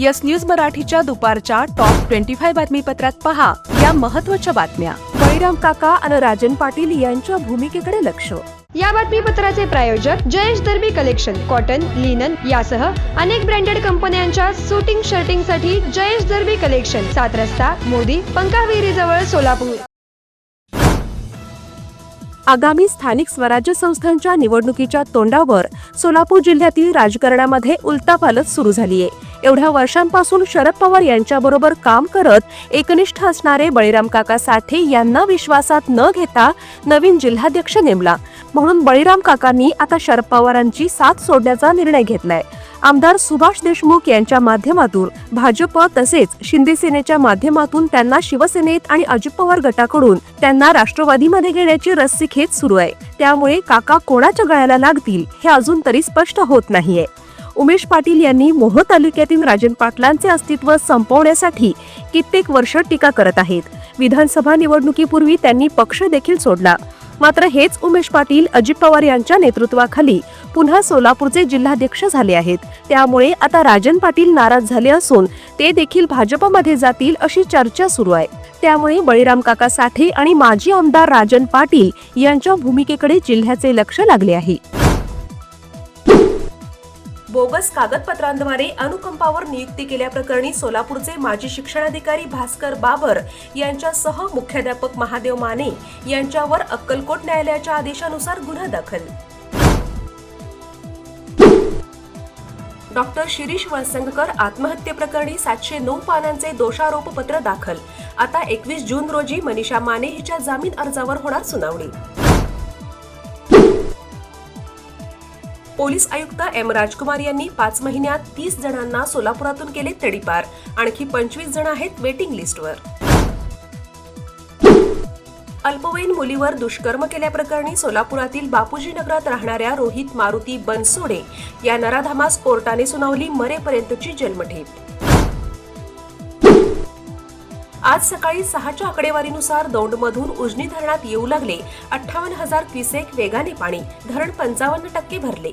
Yes news मराठीच्या दुपारच्या top twenty five बातमीपत्रात पहा. या महत्त्वाच्या बातम्या. बळीराम काका आणि राजन पाटील यांच्या भूमिकेकडे लक्ष. या बातमीपत्राचे प्रायोजक Jayesh Darbi collection cotton linen यासह अनेक ब्रँडेड कंपन्यांच्या सुटिंग शर्टिंगसाठी जयेश दर्बी कलेक्शन सात रस्ता मोदी पंकाविहिरी जवळ सोलापूर. आगामी स्थानिक स्वराज्य संस्थांच्या निवडणुकीच्या तोंडावर सोलापूर जिल्ह्यातील राजकारणामध्ये उलटापालट सुरू झालीय. एवढ्या वर्षांपासून शरद पवार यांच्याबरोबर काम करत एकनिष्ठ असणारे बळीराम काका साठे यांना विश्वासात न घेता नवीन जिल्हाध्यक्ष नेमला. म्हणून बळीराम काकांनी आता शरद पवारांची साथ सोडण्याचा निर्णय घेतलाय. आमदार सुभाष देशमुख यांच्या माध्यमातून भाजप तसेच शिंदे सेनेच्या माध्यमातून त्यांना शिवसेनेत आणि अजित पवार गटाकडून त्यांना राष्ट्रवादीमध्ये घेण्याची रस्सीखेच सुरू आहे. त्यामुळे काका कोणाच्या गळ्याला लागतील हे अजून तरी स्पष्ट होत नाहीये. उमेश पाटील यांनी मोह तालुक्यातील राजन पाटलांचे अस्तित्व संपवण्यासाठी कित्येक वर्ष टीका करत आहेत. विधानसभा निवडणुकीपूर्वी त्यांनी पक्ष देखील सोडला. मात्र हेच उमेश पाटील अजित पवार यांच्या नेतृत्वाखाली पुन्हा सोलापूरचे जिल्हाध्यक्ष झाले आहेत. त्यामुळे आता राजन पाटील नाराज झाले असून ते देखील भाजपमध्ये जातील अशी चर्चा सुरू आहे. त्यामुळे बळीराम काका साठे आणि माजी आमदार राजन पाटील यांच्या भूमिकेकडे जिल्ह्याचे लक्ष लागले आहे. बोगस कागदपत्रांद्वारे अनुकंपावर नियुक्ती केल्याप्रकरणी सोलापूरचे माजी शिक्षणाधिकारी भास्कर बाबर यांच्यासह मुख्याध्यापक महादेव माने यांच्यावर अक्कलकोट न्यायालयाच्या आदेशानुसार गुन्हा दाखल. डॉक्टर शिरीष वळसंगकर आत्महत्येप्रकरणी सातशे नऊ पानांचे दोषारोपपत्र दाखल. आता एकवीस जून रोजी मनीषा माने हिच्या जामीन अर्जावर होणार सुनावणी. पोलीस आयुक्त एम राजकुमार यांनी पाच महिन्यात तीस जणांना सोलापुरातून केले तडीपार. आणखी पंचवीस जण आहेत वेटिंग लिस्टवर अल्पवयीन मुलीवर दुष्कर्म केल्याप्रकरणी सोलापुरातील बापूजी नगरात राहणाऱ्या रोहित मारुती बनसोडे या नराधामास कोर्टाने सुनावली मरेपर्यंतची जन्मठेप. आज सकाळी सहाच्या आकडेवारीनुसार दौंडमधून उजनी धरणात येऊ लागले. अठ्ठावन्न हजार क्युसेक वेगाने पाणी धरण पंचावन्न टक्के भरले.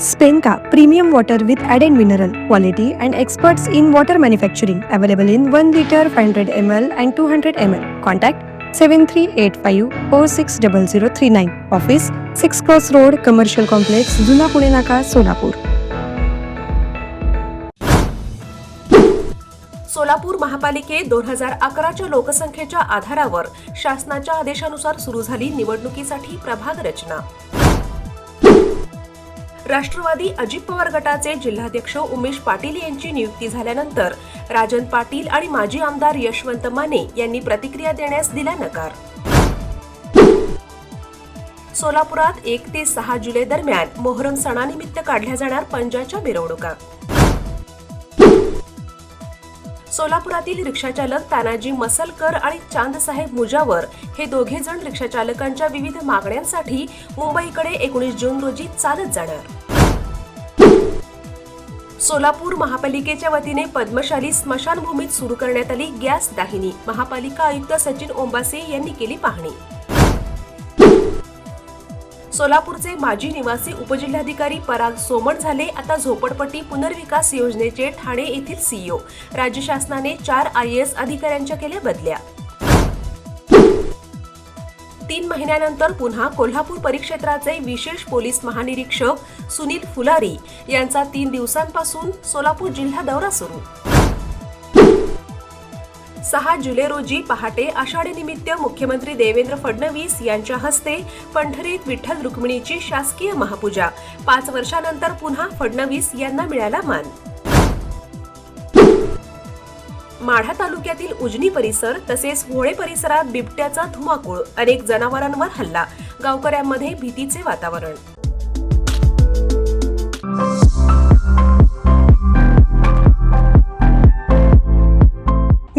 स्पेनका premium water with add end mineral quality and experts in water manufacturing available in one litre five hundred M L and two hundred M L contact seven three eight five four six double zero three nine office six cross road commercial complex जुना पुणे नाका सोलापूर सोलापूर महापालिकेत दोन हजार अकराच्या लोकसंख्येच्या आधारावर शासनाच्या आदेशानुसार सुरू झाली निवडणुकीसाठी प्रभाग रचना राष्ट्रवादी अजित पवार गटाचे जिल्हाध्यक्ष उमेश पाटील यांची नियुक्ती झाल्यानंतर राजन पाटील आणि माजी आमदार यशवंत माने यांनी प्रतिक्रिया देण्यास दिला नकार. सोलापुरात एक ते सहा जुलै दरम्यान मोहरम सणानिमित्त काढल्या जाणार पंजाच्या मिरवणुका. सोलापुरातील रिक्षाचालक तानाजी मसलकर आणि चांदसाहेब मुजावर हे दोघे जण रिक्षाचालकांच्या विविध मागण्यांसाठी मुंबईकडे एकोणीस जून रोजी चालत जाणार. सोलापूर महापालिकेच्या वतीने पद्मशाली स्मशानभूमीत सुरू करण्यात आली गॅस दाहिनी. महापालिका आयुक्त सचिन ओंबासे यांनी केली पाहणी. सोलापूरचे माजी निवासी उपजिल्हाधिकारी पराग सोमण झाले. आता झोपडपट्टी पुनर्विकास योजनेचे ठाणे येथील सीईओ राज्य शासनाने चार आय एस अधिकाऱ्यांच्या केल्या बदल्या. तीन महिन्यानंतर पुन्हा कोल्हापूर परिक्षेत्राचे विशेष पोलीस महानिरीक्षक सुनील फुलारी यांचा तीन दिवसांपासून सोलापूर जिल्हा दौरा सुरू. सहा जुलै रोजी पहाटे आषाढीनिमित्त मुख्यमंत्री देवेंद्र फडणवीस यांच्या हस्ते पंढरीत विठ्ठल रुक्मिणीची शासकीय महापूजा. पाच वर्षानंतर पुन्हा फडणवीस यांना मिळाला मान. माढा तालुक्यातील उजनी परिसर तसेच होळे परिसरात बिबट्याचा धुमाकूळ अनेक जनावरांवर हल्ला गावकऱ्यांमध्ये भीतीचे वातावरण.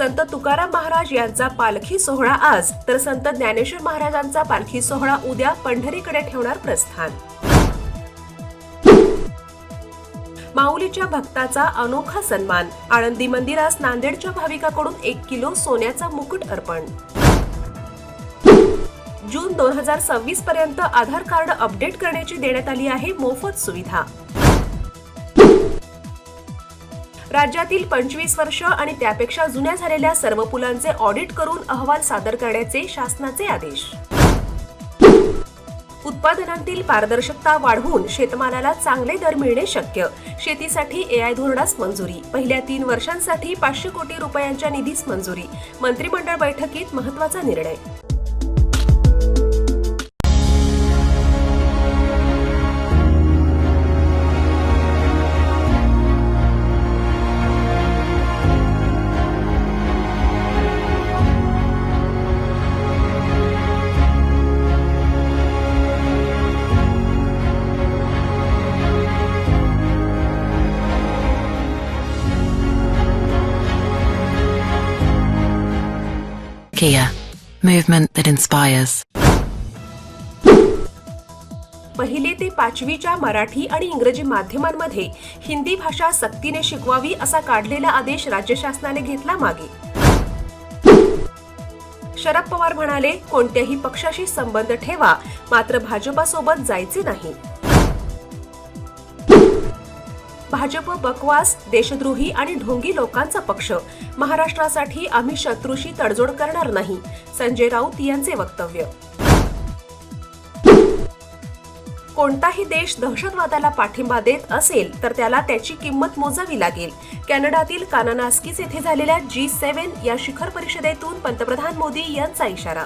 संत तुकाराम महाराज यांचा पालखी सोहळा आज. तर संत ज्ञानेश्वर महाराजांचा पालखी सोहळा उद्या पंढरीकडे ठेवणार प्रस्थान. माऊलीच्या भक्ताचा अनोखा सन्मान. आळंदी मंदिरास नांदेडच्या भाविकाकडून एक किलो सोन्याचा मुकुट अर्पण. जून दोन हजार सव्वीस पर्यंत आधार कार्ड अपडेट करण्याची देण्यात आली आहे मोफत सुविधा. राज्यातील पंचवीस वर्ष आणि त्यापेक्षा जुन्या झालेल्या सर्व पुलांचे ऑडिट करून अहवाल सादर करण्याचे शासनाचे आदेश. उत्पादनांतील पारदर्शकता वाढवून शेतमालाला चांगले दर मिळणे शक्य. शेतीसाठी एआय धोरणास मंजुरी. पहिल्या तीन वर्षांसाठी पाचशे कोटी रुपयांच्या निधीस मंजुरी. मंत्रिमंडळ बैठकीत महत्त्वाचा निर्णय. Kia, movement that inspires. पहिले ते पाचवीच्या मराठी आणि इंग्रजी माध्यमांमध्ये हिंदी भाषा सक्तीने शिकवावी असा काढलेला आदेश राज्य शासनाने घेतला मागे. शरद पवार म्हणाले कोणत्याही पक्षाशी संबंध ठेवा मात्र भाजपासोबत जायचे नाही. भाजप बकवास देशद्रोही आणि ढोंगी लोकांचा पक्ष. महाराष्ट्रासाठी आम्ही शत्रूशी तडजोड करणार नाही संजय राऊत यांचे वक्तव्य. कोणताही देश दहशतवादाला पाठिंबा देत असेल तर त्याला त्याची किंमत मोजावी लागेल. कॅनडातील कानानास्किस येथे झालेल्या जी सेव्हन या शिखर परिषदेतून पंतप्रधान मोदी यांचा इशारा.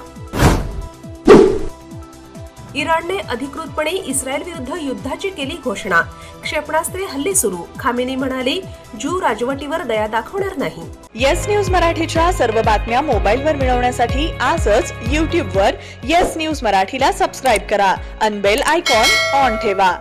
इराणने अधिकृतपणे इस्रायल विरुद्ध युद्धाची केली घोषणा. क्षेपणास्त्रे हल्ले सुरू. खामेनी म्हणाले ज्यू राजवटीवर दया दाखवणार नाही. येस न्यूज मराठीच्या सर्व बातम्या मोबाईलवर मिळवण्यासाठी आजच यूट्यूबवर येस न्यूज मराठीला सबस्क्राईब करा. अनबेल आयकॉन ऑन ठेवा.